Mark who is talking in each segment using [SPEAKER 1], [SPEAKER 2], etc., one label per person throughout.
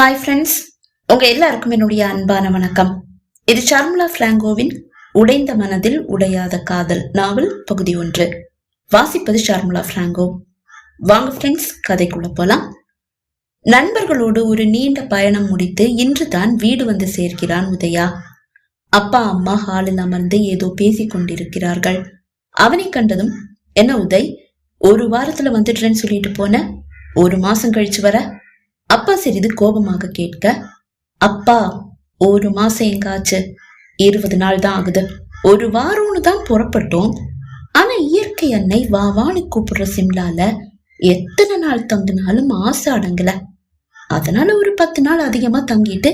[SPEAKER 1] Hi friends உங்க எல்லாருக்கும் என்னுடைய அன்பான வணக்கம். இது சார்முலா பிராங்கோவின் உடைந்த மனதில் உடையாத காதல் நாவல் பகுதி ஒன்று. வாசிப்பது சார்முலா பிராங்கோ. வாங்க ஃப்ரெண்ட்ஸ் கதைக்குள்ள போலாம். நண்பர்களோடு ஒரு நீண்ட பயணம் முடித்து இன்று தான் வீடு வந்து சேர்க்கிறான் உதயா. அப்பா அம்மா ஹாலில் அமர்ந்து ஏதோ பேசிக் கொண்டிருக்கிறார்கள். அவனை கண்டதும் என்ன உதய் ஒரு வாரத்துல வந்துடுறேன்னு சொல்லிட்டு போன? ஒரு மாசம் கழிச்சு வர? அப்பா சிறிது கோபமாக கேட்க அப்பா ஒரு மாசம் எங்காச்சு? இருபது நாள் தான் ஆகுது. ஒரு வாரம்னு தான் புறப்பட்டோம். ஆனா இயற்கை அன்னை வா வான்னு கூப்பிடுற சிம்லால எத்தனை நாள் தங்கினாலும் ஆசை அடங்கல. அதனால ஒரு பத்து நாள் அதிகமா தங்கிட்டு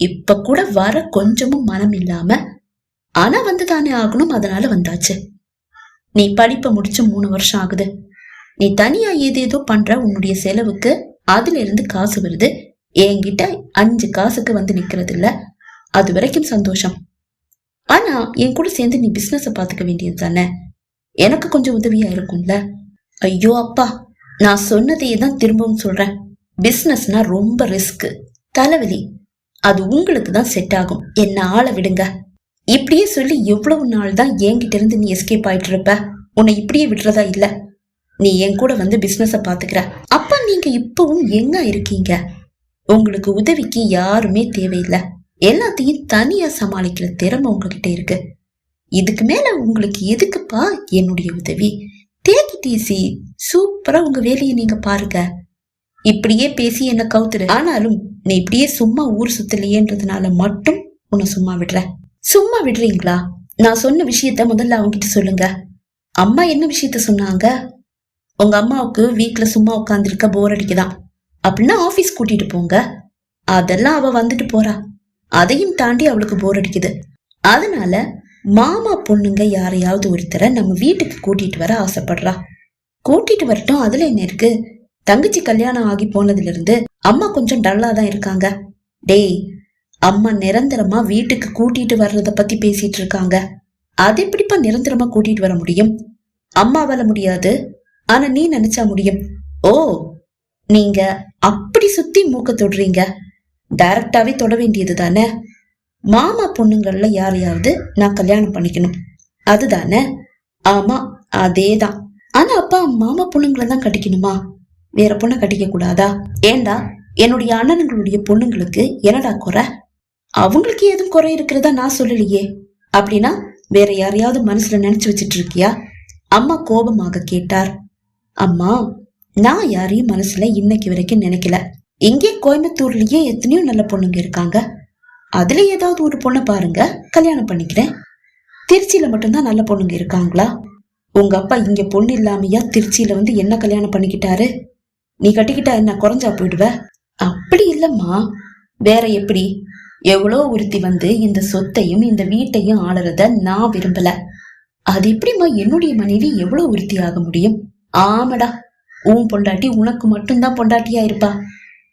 [SPEAKER 1] இப்ப கூட வர கொஞ்சமும் மனம் இல்லாம ஆனா வந்து தானே ஆகணும் அதனால வந்தாச்சு. நீ படிப்பை முடிச்சு மூணு வருஷம் ஆகுது. நீ தனியா ஏதேதோ பண்ற உன்னுடைய செலவுக்கு அதுல இருந்து காசு வருது. என்கிட்ட அஞ்சு காசுக்கு வந்து நிக்கிறது இல்ல. அது வரைக்கும் சந்தோஷம். ஆனா என் கூட சேர்ந்து நீ பிசினஸ பாத்துக்க வேண்டியது தானே? எனக்கு கொஞ்சம் உதவியா இருக்கும்ல? ஐயோ அப்பா நான் சொன்னதையே தான் திரும்பவும் சொல்றேன். பிசினஸ்னா ரொம்ப ரிஸ்க் தலைவலி. அது உங்களுக்கு தான் செட் ஆகும். என்ன ஆள விடுங்க. இப்படியே சொல்லி எவ்வளவு நாள் தான் என்கிட்ட இருந்து நீ எஸ்கேப் ஆயிட்டு இருப்ப உன்னை இப்படியே விடுறதா இல்லை? நீ என் கூட வந்து பிஸ்னஸை பார்த்துக்கிற அப்ப நீங்க இப்பவும் எங்க இருக்கீங்க? உங்களுக்கு உதவிக்கு யாருமே தேவையில்லை. எல்லாத்தையும் தனியா சமாளிக்கிற திறமை உங்ககிட்ட இருக்கு. இதுக்கு மேல உங்களுக்கு எதுக்குப்பா என்னுடைய உதவி? தேக்கி இட் சூப்பராக சூப்பரா உங்க வேலையை நீங்க பாருங்க. இப்படியே பேசி என்ன கவுத்துரு. ஆனாலும் நீ இப்படியே சும்மா ஊர் சுத்தலையேன்றதுனால மட்டும் உன்னை சும்மா விடுற. சும்மா விடுறீங்களா? நான் சொன்ன விஷயத்த முதல்ல அவங்கிட்ட சொல்லுங்க. அம்மா என்ன விஷயத்த சொன்னாங்க? உங்க அம்மாவுக்கு வீட்டில் சும்மா உட்காந்துருக்க போர் அடிக்குதான் அப்படின்னா ஆஃபீஸ் கூட்டிட்டு போங்க. அதெல்லாம் அவ வந்துட்டு போறா. அதையும் தாண்டி அவளுக்கு போர் அடிக்குது. அதனால மாமா பொண்ணுங்க யாரையாவது ஒருத்தரை நம்ம வீட்டுக்கு கூட்டிட்டு வர ஆசைப்படுறா. கூட்டிட்டு வரட்டும் அதுல என்ன இருக்கு? தங்கச்சி கல்யாணம் ஆகி போனதுல இருந்து அம்மா கொஞ்சம் டல்லா தான் இருக்காங்க. டேய் அம்மா நிரந்தரமா வீட்டுக்கு கூட்டிட்டு வர்றத பத்தி பேசிட்டு இருக்காங்க. அது எப்படிப்பா நிரந்தரமா கூட்டிட்டு வர முடியும்? அம்மாவால முடியாது. ஆனா நீ நினைச்சா முடியும். ஓ நீங்க அப்படி சுத்தி மூக்க தொடுறீங்க. டைரக்டாவே தொட வேண்டியது தானே மாமா பொண்ணுங்கள்ல யாரையாவது நான் கல்யாணம் பண்ணிக்கணும். அதுதானே? ஆமா அதேதான். ஆனா அப்பா மாமா பொண்ணுங்களை தான் கட்டிக்கணுமா? வேற பொண்ணை கட்டிக்க கூடாதா? ஏண்டா என்னுடைய அண்ணனுங்களுடைய பொண்ணுங்களுக்கு என்னடா குறை? அவங்களுக்கு ஏதும் குறை இருக்கிறதா நான் சொல்லலையே. அப்படின்னா வேற யாரையாவது மனசுல நினைச்சு வச்சிட்டு இருக்கியா? அம்மா கோபமாக கேட்டார். அம்மா நான் யாரையும் மனசுல இன்னைக்கு வரைக்கும் நினைக்கல. இங்கே கோயம்புத்தூர்லயே எத்தனையோ நல்ல பொண்ணுங்க இருக்காங்க. அதுல ஏதாவது ஒரு பொண்ணை பாருங்க கல்யாணம் பண்ணிக்கிறேன். திருச்சியில மட்டும்தான் நல்ல பொண்ணுங்க இருக்காங்களா? உங்க அப்பா இங்க பொண்ணு இல்லாமையா திருச்சியில வந்து என்ன கல்யாணம் பண்ணிக்கிட்டாரு? நீ கட்டிக்கிட்டா என்ன குறைஞ்சா போயிடுவ? அப்படி இல்லம்மா. வேற எப்படி? எவ்வளோ ஒருத்தி வந்து இந்த சொத்தையும் இந்த வீட்டையும் ஆளுறத நான் விரும்பல. அது எப்படிம்மா என்னுடைய மனைவி எவ்வளோ உறுதி ஆக முடியும்? ஆமடா உன் பொண்டாட்டி உனக்கு மட்டும்தான் பொண்டாட்டியா இருப்பா.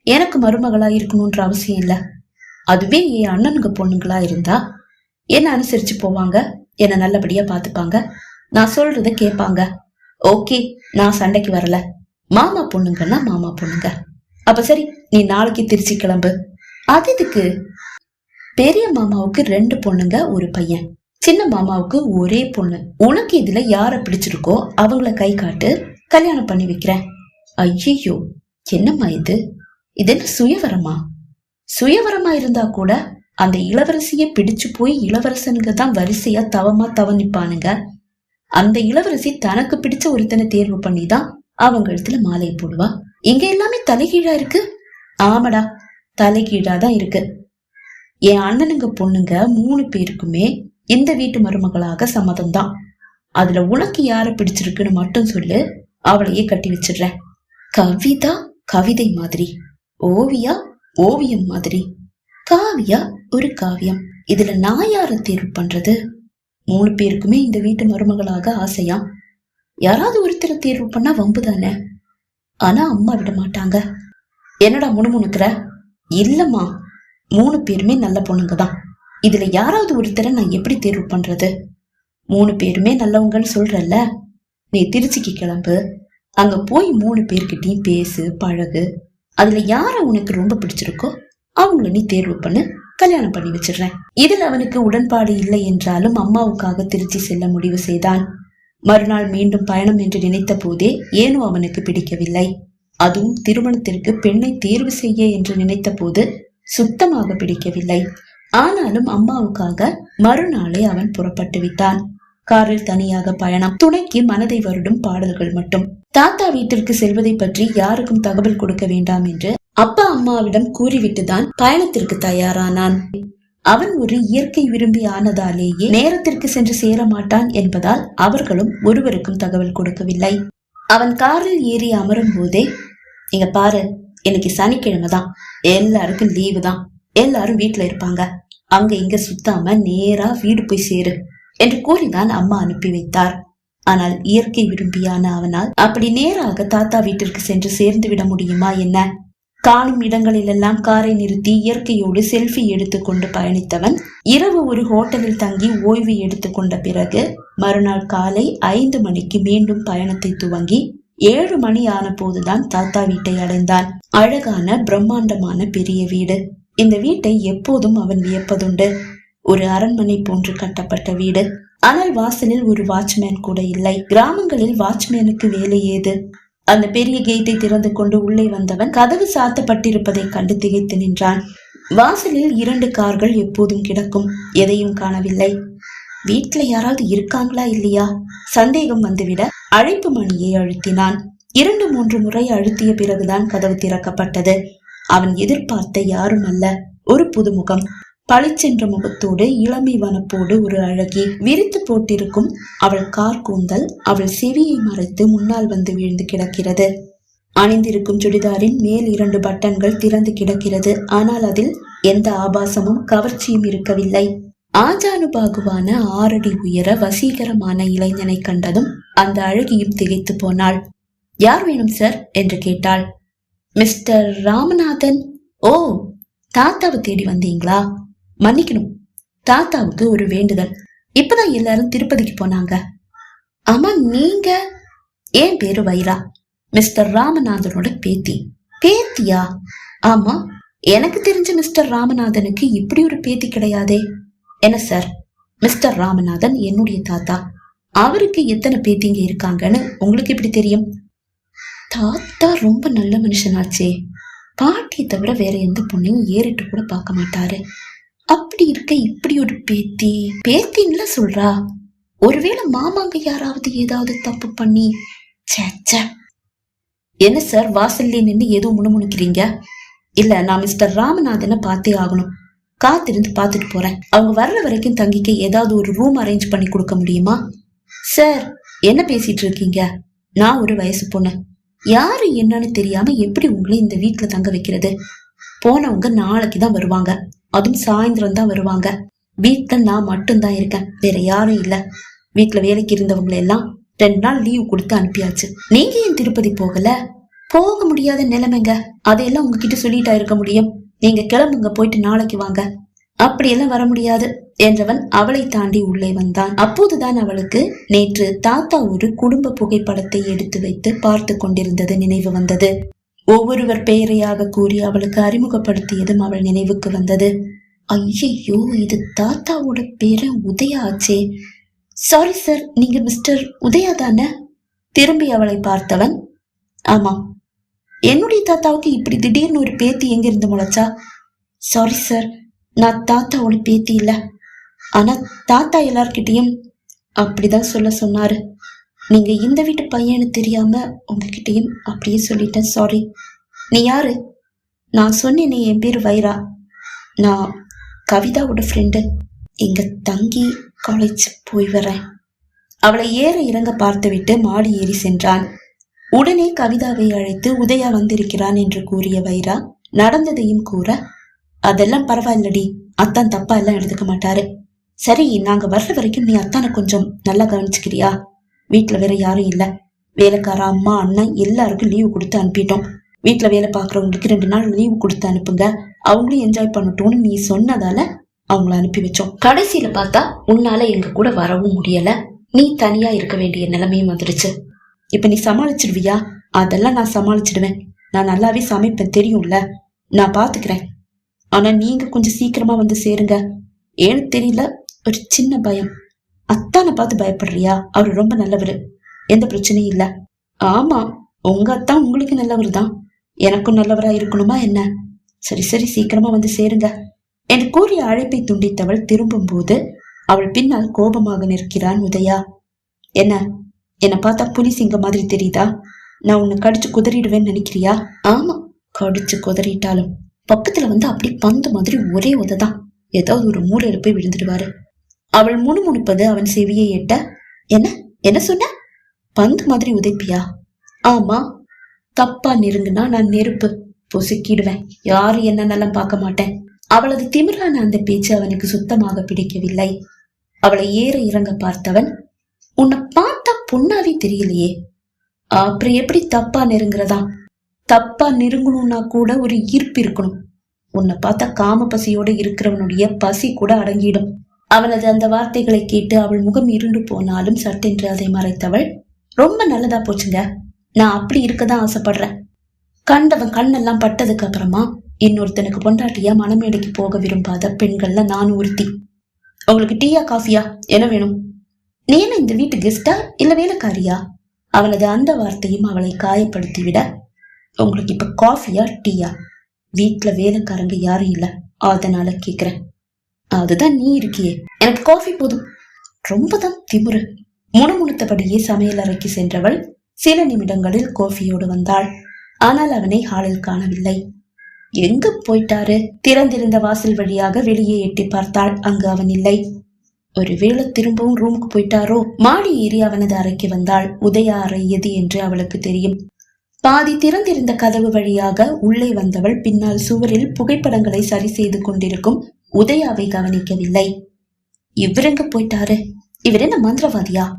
[SPEAKER 1] எனக்கு மருமகளா இருக்கணும்ன்ற அவசியம் இல்ல. அதுவே என் அண்ணனுங்க பொண்ணுங்களா இருந்தா என்ன அனுசரிச்சு போவாங்க? என்ன நல்லபடியா பாத்துப்பாங்க? நான் சொல்றத கேட்பாங்க. ஓகே நான் சண்டைக்கு வரல. மாமா பொண்ணுங்கன்னா மாமா பொண்ணுங்க. அப்ப சரி நீ நாளைக்கு திருச்சி கிளம்பு. அது இதுக்கு பெரிய மாமாவுக்கு ரெண்டு பொண்ணுங்க ஒரு பையன். சின்ன மாமாவுக்கு ஒரே பொண்ணு. உனக்கு இதுல யார பிடிச்சிருக்கோ அவங்கள கை காட்டு. கல்யாணம் பண்ணி வைக்கிறேன். ஐயையோ என்னம்மா இது? இது என்ன சுயவரமா? சுயவரமா இருந்தா கூட அந்த இளவரசியை பிடிச்சு போய் இளவரசனுங்க தான் வரிசையா தவமா தவ நிப்பானுங்க அந்த இளவரசி தனக்கு பிடிச்ச ஒருத்தனை தேர்வு பண்ணி தான் அவங்க இடத்துல மாலையை போடுவா. இங்க எல்லாமே தலைகீழா இருக்கு. ஆமாடா தலைகீழா தான் இருக்கு. என் அண்ணனுங்க பொண்ணுங்க மூணு பேருக்குமே இந்த வீட்டு மருமகளாக சம்மதம் தான். அதுல உனக்கு யார பிடிச்சிருக்குன்னு மட்டும் சொல்லு. அவளையே கட்டி வச்சிடுறேன். கவிதா கவிதை மாதிரி. ஓவியா ஓவியம் மாதிரி. காவியா ஒரு காவியம். இதுல நான் யார தேர்வு பண்றது? மூணு பேருக்குமே இந்த வீட்டு மருமகளாக ஆசையா? யாராவது ஒருத்தரை தேர்வு பண்ணா வம்பு தானே? ஆனா அம்மா விட மாட்டாங்க. என்னடா முணுமுணுக்கிற? இல்லம்மா. மூணு பேருமே நல்ல பொண்ணுங்க தான் இதுல யாராவது ஒருத்தரை நான் எப்படி தேர்வு பண்றது? மூணு பேருமே நல்லவங்கன்னு சொல்றல்ல? நீ திருச்சிக்கு கிளம்பு. அங்க போய் மூணு பேர்கிட்டயும் பேசு பழகு. அதுல யார உனக்கு ரொம்ப பிடிச்சிருக்கோ அவங்கள நீ தேர்வு பண்ணு கல்யாணம் பண்ணி வச்சிடுறேன். இதில் அவனுக்கு உடன்பாடு இல்லை என்றாலும் அம்மாவுக்காக திருச்சி செல்ல முடிவு செய்தான். மறுநாள் மீண்டும் பயணம் என்று நினைத்த போதே ஏனோ அவனுக்கு பிடிக்கவில்லை. அதுவும் திருமணத்திற்கு பெண்ணை தேர்வு செய்ய என்று நினைத்த போது சுத்தமாக பிடிக்கவில்லை. ஆனாலும் அம்மாவுக்காக மறுநாளே அவன் புறப்பட்டு விட்டான். காரில் தனியாக பயணம். துணைக்கு மனதை வருடும் பாடல்கள் மட்டும். தாத்தா வீட்டிற்கு செல்வதை பற்றி யாருக்கும் தகவல் கொடுக்க வேண்டாம் என்று அப்பா அம்மாவிடம் கூறிவிட்டுதான் பயணத்திற்கு தயாரானான். அவன் ஒரு இயற்கை விரும்பி ஆனதாலேயே நேரத்திற்கு சென்று சேர மாட்டான் என்பதால் அவர்களும் ஒருவருக்கும் தகவல் கொடுக்கவில்லை. அவன் காரில் ஏறி அமரும் போதே இங்க பாரு இன்னைக்கு சனிக்கிழமை தான். எல்லாருக்கும் லீவு தான். எல்லாரும் வீட்டுல இருப்பாங்க. அங்க இங்க சுத்தாம நேரா வீடு போய் சேரு. என்று கூறிதான் அம்மா அனுப்பி வைத்தார். ஆனால் இயற்கை விரும்பியான அவனால் அப்படி நேராக தாத்தா வீட்டிற்கு சென்று சேர்ந்து விட முடியுமா என்ன? காணும் இடங்களிலெல்லாம் காரை நிறுத்தி இயற்கையோடு செல்ஃபி எடுத்துக்கொண்டு பயணித்தவன் இரவு ஒரு ஹோட்டலில் தங்கி ஓய்வு எடுத்துக்கொண்ட பிறகு மறுநாள் காலை ஐந்து மணிக்கு மீண்டும் பயணத்தை துவங்கி ஏழு மணி ஆன போதுதான் தாத்தா வீட்டை அடைந்தான். அழகான பிரம்மாண்டமான பெரிய வீடு. இந்த வீட்டை எப்போதும் அவன் வியப்பதுண்டு. ஒரு அரண்மனை போன்று கட்டப்பட்ட வீடு. ஆனால் வாசலில் ஒரு வாட்ச்மேன் கூட இல்லை. கிராமங்களில் வாட்ச்மேனுக்கு வேலை ஏது? அந்த பெரிய கேட்டை திறந்து கொண்டு உள்ளே வந்தவன் கதவு சாத்தப்பட்டிருப்பதை கண்டு திகைத்து நின்றான். வாசலில் இரண்டு கார்கள் எப்போதும் கிடக்கும். எதையும் காணவில்லை. வீட்டில் யாராவது இருக்காங்களா இல்லையா? சந்தேகம் வந்துவிட அழைப்பு மணியை அழுத்தினான். இரண்டு மூன்று முறை அழுத்திய பிறகுதான் கதவு திறக்கப்பட்டது. அவன் எதிர்பார்த்த யாரும் அல்ல. ஒரு புதுமுகம். பளிச்சென்ற முகத்தோடு இளமை வனப்போடு ஒரு அழகி விரித்து போட்டிருக்கும் அவள் கார் கூந்தல் அவள் செவியை மறைத்து முன்னால் வந்து விழுந்து கிடக்கிறது. அணிந்திருக்கும் சுடிதாரின் மேல் இரண்டு பட்டன்கள் திறந்து கிடக்கிறது. ஆனால் அதில் எந்த ஆபாசமும் கவர்ச்சியும் இருக்கவில்லை. ஆஜானுபாகுவான ஆறடி உயர வசீகரமான இளைஞனை கண்டதும் அந்த அழகியும் திகைத்து போனாள். யார் வேணும் சார்? என்று கேட்டாள். மிஸ்டர் ராமநாதன். ஓ தாத்தாவை தேடி வந்தீங்களா? மன்னிக்கணும். தாத்தாவுக்கு ஒரு வேண்டுதல். இப்பதான் எல்லாரும் திருப்பதிக்கு போனாங்க. ஆமா நீங்க ஏன் பேரு வைரா. மிஸ்டர் ராமநாதனோட பேத்தி. பேத்தியா? ஆமா எனக்கு தெரிஞ்ச மிஸ்டர் ராமநாதனுக்கு இப்படி ஒரு பேத்தி கிடையாதே. என்ன சார்? மிஸ்டர் ராமநாதன் என்னுடைய தாத்தா. அவருக்கு எத்தனை பேத்திங்க இருக்காங்கன்னு உங்களுக்கு எப்படி தெரியும்? தாத்தா ரொம்ப நல்ல மனுஷனாச்சே. பாட்டியை தவிர வேற எந்த பொண்ணையும் ஏறிட்டு கூட பார்க்க மாட்டாரு. அப்படி இருக்க இப்படி ஒரு பேத்தி. பேத்தின்ல சொல்றா ஒருவேளை மாமாங்க யாராவது ஏதாவது தப்பு பண்ணி ச்சே, ச்சே. என்ன சார் வாசல்ல நின்று ஏதோ முணுமுணுக்கிறீங்க? இல்ல நான் மிஸ்டர் ராமநாதனை பார்த்தே ஆகணும். காத்திருந்து பார்த்துட்டு போறேன். அவங்க வர்ற வரைக்கும் தங்கிக்க ஏதாவது ஒரு ரூம் அரேஞ்ச் பண்ணி கொடுக்க முடியுமா? சார் என்ன பேசிட்டு இருக்கீங்க? நான் ஒரு வயசு பொண்ணு. யாரு என்னன்னு தெரியாம எப்படி உங்களை இந்த வீட்டுல தங்க வைக்கிறது? போனவங்க நாளைக்கு தான் வருவாங்க. அதுவும் சாயந்தரம் தான் வருவாங்க. வீட்டில் நான் மட்டும்தான் இருக்கேன். வேற யாரும் இல்ல. வீட்டில் வேலைக்கு இருந்தவங்களை எல்லாம் ரெண்டு நாள் லீவ் கொடுத்து அனுப்பியாச்சு. நீங்க ஏன் திருப்பதி போகல? போக முடியாத நிலைமைங்க. அதையெல்லாம் உங்ககிட்ட சொல்லிட்டா இருக்க முடியும். நீங்க கிளம்புங்க போயிட்டு நாளைக்கு வாங்க. அப்படியெல்லாம் வர முடியாது. என்றவன் அவளை தாண்டி உள்ளே வந்தான். அப்போதுதான் அவளுக்கு நேற்று தாத்தா ஒரு குடும்ப புகைப்படத்தை எடுத்து வைத்து பார்த்து கொண்டிருந்தது நினைவு வந்தது. ஒவ்வொருவர் பெயரையாக கூறி அவளுக்கு அறிமுகப்படுத்தியதும் அவள் நினைவுக்கு வந்தது. ஐயையோ இது தாத்தாவோட பேரு உதயா ஆச்சே. சாரி சார் நீங்க மிஸ்டர் உதயா தானே? திரும்பி அவளை பார்த்தவன் ஆமாம் என்னுடைய தாத்தாவுக்கு இப்படி திடீர்னு ஒரு பேத்தி எங்கிருந்து முளைச்சா? சாரி சார் நான் தாத்தாவோட பேத்தி இல்ல. ஆனா தாத்தா எல்லார்கிட்டயும் அப்படிதான் சொல்ல சொன்னாரு. நீங்க இந்த வீட்டு பையனு தெரியாம உங்ககிட்டயும் அப்படியே சொல்லிட்டேன். சாரி நீ யாரு? நான் சொன்னேனே என் பேர் வைரா. நான் கவிதாவோட ஃப்ரெண்டு இங்க தங்கி காலேஜ் போய் வரேன். அவளை ஏற இறங்க பார்த்துவிட்டு மாடி ஏறி சென்றான். உடனே கவிதாவை அழைத்து உதயா வந்திருக்கிறான் என்று கூறிய வைரா நடந்ததையும் கூற அதெல்லாம் பரவாயில்லடி அத்தான் தப்பா எல்லாம் எடுத்துக்க மாட்டாரு. சரி நாங்க வர்ற வரைக்கும் நீ அத்தானை கொஞ்சம் நல்லா கவனிச்சுக்கிறியா? வீட்டில் வேற யாரும் இல்லை. வேலைக்கார அம்மா அண்ணன் எல்லாருக்கும் லீவு கொடுத்து அனுப்பிட்டோம். வீட்டில் வேலை பார்க்குறவங்களுக்கு ரெண்டு நாள் லீவு கொடுத்து அனுப்புங்க. அவங்களும் என்ஜாய் பண்ணட்டும்னு நீ சொன்னதால அவங்கள அனுப்பி வச்சோம். கடைசியில பார்த்தா உன்னால எங்க கூட வரவும் முடியல. நீ தனியா இருக்க வேண்டிய நிலைமையும் வந்துடுச்சு இப்ப நீ சமாளிச்சிடுவியா அதெல்லாம் நான் சமாளிச்சிடுவேன். நான் நல்லாவே சமைப்பேன் தெரியும்ல. நான் பாத்துக்கிறேன். ஆனா நீங்க கொஞ்சம் சீக்கிரமா வந்து சேருங்க. ஏன்னு தெரியல. ஒரு சின்ன பயம். அத்தானை பார்த்து பயப்படுறியா? அவர் ரொம்ப நல்லவர். எந்த பிரச்சனையும் இல்ல. ஆமா உங்க அத்தான் உங்களுக்கு நல்லவர் தான் எனக்கும் நல்லவரா இருக்கணுமா என்ன? சரி சரி சீக்கிரமா வந்து சேருங்க. என்று கூறிய அழைப்பை துண்டித்தவள் திரும்பும் போது அவள் பின்னால் கோபமாக நிற்கிறான் உதயா. என்ன? என்னை பார்த்தா புலி சிங்க மாதிரி தெரியுதா? நான் உன்னை கடிச்சு குதறிடுவேன்னு நினைக்கிறியா? ஆமா கடிச்சு குதறிட்டாலும். பக்கத்துல வந்து அப்படி பந்து மாதிரி ஒரே உததான். ஏதாவது ஒரு மூலையில போய் விழுந்துடுவாரு. அவள் முணுமுணுப்பது அவன் செவியை எட்ட என்ன? என்ன சொன்ன? பந்து மாதிரி உதைப்பியா? ஆமா. தப்பா நெருங்குனா நான் நெருப்பு பொசுக்கிடுவேன். யாரு என்னன்னெல்லாம் பார்க்க மாட்டேன். அவளது திமிரான அந்த பேச்சு அவனுக்கு சுத்தமாக பிடிக்கவில்லை. அவளை ஏற இறங்க பார்த்தவன் உன்னை பார்த்தா பொண்ணாவே தெரியலையே. அப்புறம் எப்படி தப்பா நெருங்குறதா? தப்பா நெருங்கணும்னா கூட ஒரு ஈர்ப்பு இருக்கணும். உன்னை பார்த்தா காம பசியோட இருக்கிறவனுடைய பசி கூட அடங்கிடும். அவனது அந்த வார்த்தைகளை கேட்டு அவள் முகம் இருண்டு போனாலும் சட்டென்று அதை மறைத்தவள் ரொம்ப நல்லதா போச்சுங்க. நான் அப்படி இருக்கதான் ஆசைப்படுறேன். கண்டவன் கண்ணெல்லாம் பட்டதுக்கு அப்புறமா இன்னொருத்தனுக்கு பொண்டாட்டியா மனமேடைக்கு போக விரும்பாத பெண்கள்ல நான் ஒருத்தி உங்களுக்கு டீயா காஃபியா? என்ன வேணும்? நீ என்ன இந்த வீட்டு கெஸ்டா இல்ல வேலைக்காரியா? அவளது அந்த வார்த்தையும் அவளை காயப்படுத்தி விட உங்களுக்கு இப்ப காஃபியா டீயா? வீட்டுல வேலைக்காரங்க யாரும் இல்ல. அதனால கேக்குறேன். அதுதான் நீ இருக்கியே. எனக்கு காஃபி போதும். ரொம்பதான் திமுரு. முணுமுணுத்தபடியே சமையல் அறைக்கு சென்றவள் சில நிமிடங்களில் கோஃபியோடு வந்தாள். ஆனால் அவனை ஹாலில் காணவில்லை. எங்க போயிட்டாரு? திறந்திருந்த வாசல் வழியாக வெளியே எட்டி பார்த்தாள். அங்கு அவன் இல்லை. ஒருவேளை திரும்பவும் ரூமுக்கு போயிட்டாரோ? மாடி ஏறி அவனது அறைக்கு வந்தாள். உதய அறை எது என்று அவளுக்கு தெரியும். பாதி திறந்திருந்த கதவு வழியாக உள்ளே வந்தவள் பின்னால் சுவரில் புகைப்படங்களை சரி செய்து கொண்டிருக்கும் உதயாவை கவனிக்கவில்லை. இவருங்க போயிட்டாரு. இவர் என்ன மந்திரவாதியா?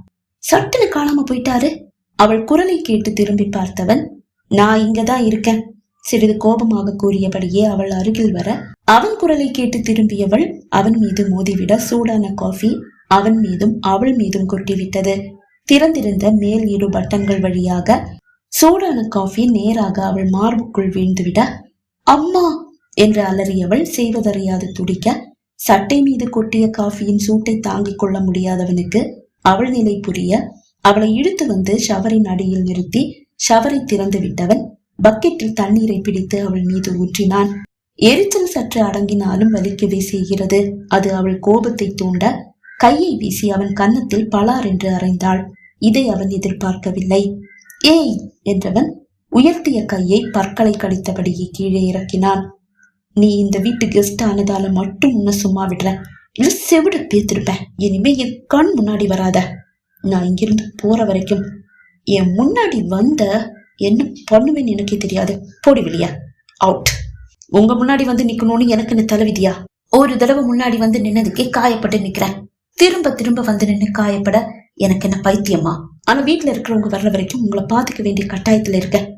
[SPEAKER 1] சட்டுன்னு காணாம போயிட்டாரு. அவள் குரலை கேட்டு திரும்பி பார்த்தவன் நான் இங்கதான் இருக்கேன். சிறிது கோபமாக கூறியபடியே அவள் அருகில் வர அவன் குரலை கேட்டு திரும்பியவள் அவன் மீது மோதிவிட சூடான காஃபி அவன் மீதும் அவள் மீதும் கொட்டிவிட்டது. திறந்திருந்த மேல் இரு பட்டன்கள் வழியாக சூடான காஃபி நேராக அவள் மார்புக்குள் வீழ்ந்துவிட அம்மா என்று அலறியவள் செய்வதறியாது துடிக்க சட்டை மீது கொட்டிய காஃபியின் சூட்டை தாங்கிக் கொள்ள முடியாதவனுக்கு அவள் நிலை புரிய அவளை இழுத்து வந்து ஷவரின் அடியில் நிறுத்தி ஷவரை திறந்து விட்டவன் பக்கெட்டில் தண்ணீரை பிடித்து அவள் மீது ஊற்றினான். எரிச்சல் சற்று அடங்கினாலும் வலிக்கவே செய்கிறது. அது அவள் கோபத்தை தூண்ட கையை வீசி அவன் கன்னத்தில் பலார் என்று அறைந்தாள். இதை அவன் எதிர்பார்க்கவில்லை. ஏய்! என்றவன் உயர்த்திய கையை பற்களை கடித்தபடியே கீழே இறக்கினான். நீ இந்த வீட்டு கெஸ்ட் ஆனதால மட்டும் உன்னை சும்மா விடுறேன். இல்லை செவிட பேத்திருப்பேன். இனிமே என் கண் முன்னாடி வராத. நான் இங்கிருந்து போற வரைக்கும் என் முன்னாடி வந்த என்ன பண்ணுவேன்னு எனக்கே தெரியாது. போடி வெளியா. அவுட் உங்க முன்னாடி வந்து நிக்கணும்னு எனக்கு என்ன தலைவிதியா? ஒரு தடவை முன்னாடி வந்து நின்னதுக்கே காயப்பட்டு நிக்கிறேன். திரும்ப திரும்ப வந்து நின்னு காயப்பட எனக்கு என்ன பைத்தியமா? ஆனா வீட்டுல இருக்கிறவங்க வர்ற வரைக்கும் உங்களை பாத்துக்க வேண்டிய கட்டாயத்துல இருக்கேன்.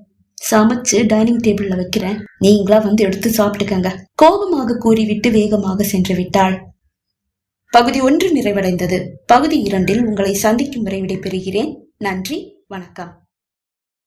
[SPEAKER 1] சமைச்சு டைனிங் டேபிள்ல வைக்கிறேன். நீங்களா வந்து எடுத்து சாப்பிட்டுக்கங்க. கோபமாக கூறிவிட்டு வேகமாக சென்று விட்டாள். பகுதி ஒன்று நிறைவடைந்தது. பகுதி இரண்டில் உங்களை சந்திக்கும் வரை விடைபெறுகிறேன். நன்றி வணக்கம்.